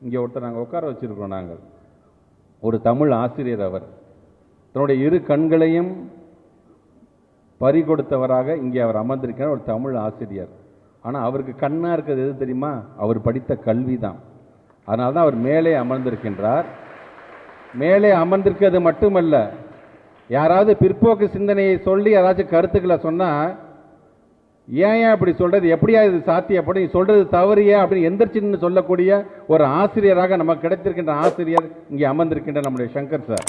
இங்கே ஒருத்தர் நாங்கள் உட்கார வச்சுருக்கிறோம் நாங்கள். ஒரு தமிழ் ஆசிரியர் அவர். தன்னுடைய இரு கண்களையும் பறி கொடுத்தவராக இங்கே அவர் அமர்ந்திருக்கிறார் ஒரு தமிழ் ஆசிரியர். ஆனால் அவருக்கு கண்ணாக இருக்கிறது எது தெரியுமா? அவர் படித்த கல்வி தான் அதனால தான் அவர் மேலே அமர்ந்திருக்கின்றார். மேலே அமர்ந்திருக்கிறது மட்டுமல்ல யாராவது பிற்போக்கு சிந்தனையை சொல்லி யாராச்சும் கருத்துக்களை சொன்னால் ஏன் ஏன் அப்படி சொல்கிறது எப்படியா இது சாத்தியப்படும் சொல்கிறது சொல்றது தவறியா அப்படின்னு எந்திரிச்சின்னு சொல்லக்கூடிய ஒரு ஆசிரியராக நமக்கு கிடைத்திருக்கின்ற ஆசிரியர் இங்கே அமர்ந்திருக்கின்ற நம்முடைய சங்கர் சார்.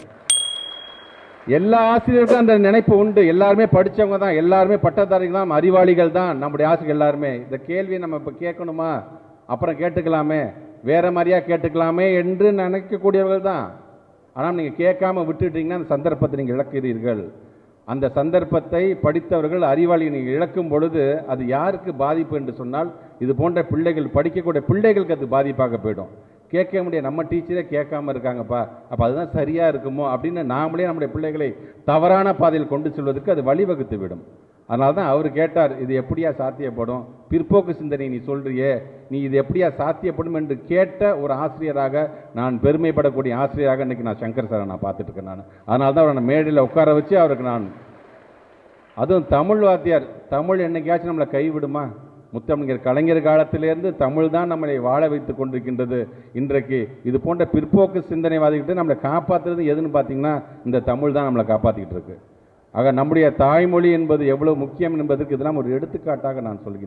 எல்லா ஆசிரியருக்கும் அந்த நினைப்பு உண்டு. எல்லாருமே படிச்சவங்க தான் எல்லாருமே பட்டதாரிகள் தான் அறிவாளிகள் தான். நம்முடைய ஆசிரியர் எல்லாருமே. இந்த கேள்வியை நம்ம இப்போ கேட்கணுமா? அப்புறம் கேட்டுக்கலாமே. வேற மாதிரியா கேட்டுக்கலாமே என்று நினைக்கக்கூடியவர்கள் தான். ஆனால் நீங்கள் கேட்காம விட்டுட்டீங்கன்னா அந்த சந்தர்ப்பத்தை நீங்கள் இழக்கிறீர்கள். அந்த சந்தர்ப்பத்தை படித்தவர்கள் அறிவாளி இழக்கும் பொழுது அது யாருக்கு பாதிப்பு என்று சொன்னால் இது போன்ற பிள்ளைகள் படிக்கக்கூடிய பிள்ளைகளுக்கு அது பாதிப்பாக போயிடும். கேட்க முடிய நம்ம டீச்சரே கேட்காம இருக்காங்கப்பா அப்போ அதுதான் சரியாக இருக்குமோ அப்படின்னு நாமளே நம்முடைய பிள்ளைகளை தவறான பாதையில் கொண்டு செல்வதற்கு அது வழிவகுத்து விடும். அதனால தான் அவர் கேட்டார் இது எப்படியா சாத்தியப்படும்? பிற்போக்கு சிந்தனை நீ சொல்றியே நீ இது எப்படியா சாத்தியப்படும் என்று கேட்ட ஒரு ஆசிரியராக நான் பெருமைப்படக்கூடிய ஆசிரியராக இன்றைக்கி நான் சங்கர் சாரை நான் பார்த்துட்டு இருக்கேன் நான். அதனால தான் அவரை மேடையில் உட்கார வச்சு அவருக்கு நான் அதுவும் தமிழ் வாத்தியார் தமிழ் என்னைக்காச்சும் நம்மளை கைவிடுமா? முத்தமிழர் கலைஞர் காலத்திலேருந்து தமிழ் தான் நம்மளை வாழ வைத்துக் கொண்டிருக்கின்றது. இன்றைக்கு இது போன்ற பிற்போக்கு சிந்தனைவாதிகிட்ட நம்மளை காப்பாற்றுறது எதுன்னு பார்த்தீங்கன்னா இந்த தமிழ் தான் நம்மளை காப்பாற்றிக்கிட்டு இருக்கு. ஆக நம்முடைய தாய்மொழி என்பது எவ்வளவு முக்கியம் என்பதற்கு இதெல்லாம் ஒரு எடுத்துக்காட்டாக நான் சொல்கின்றேன்.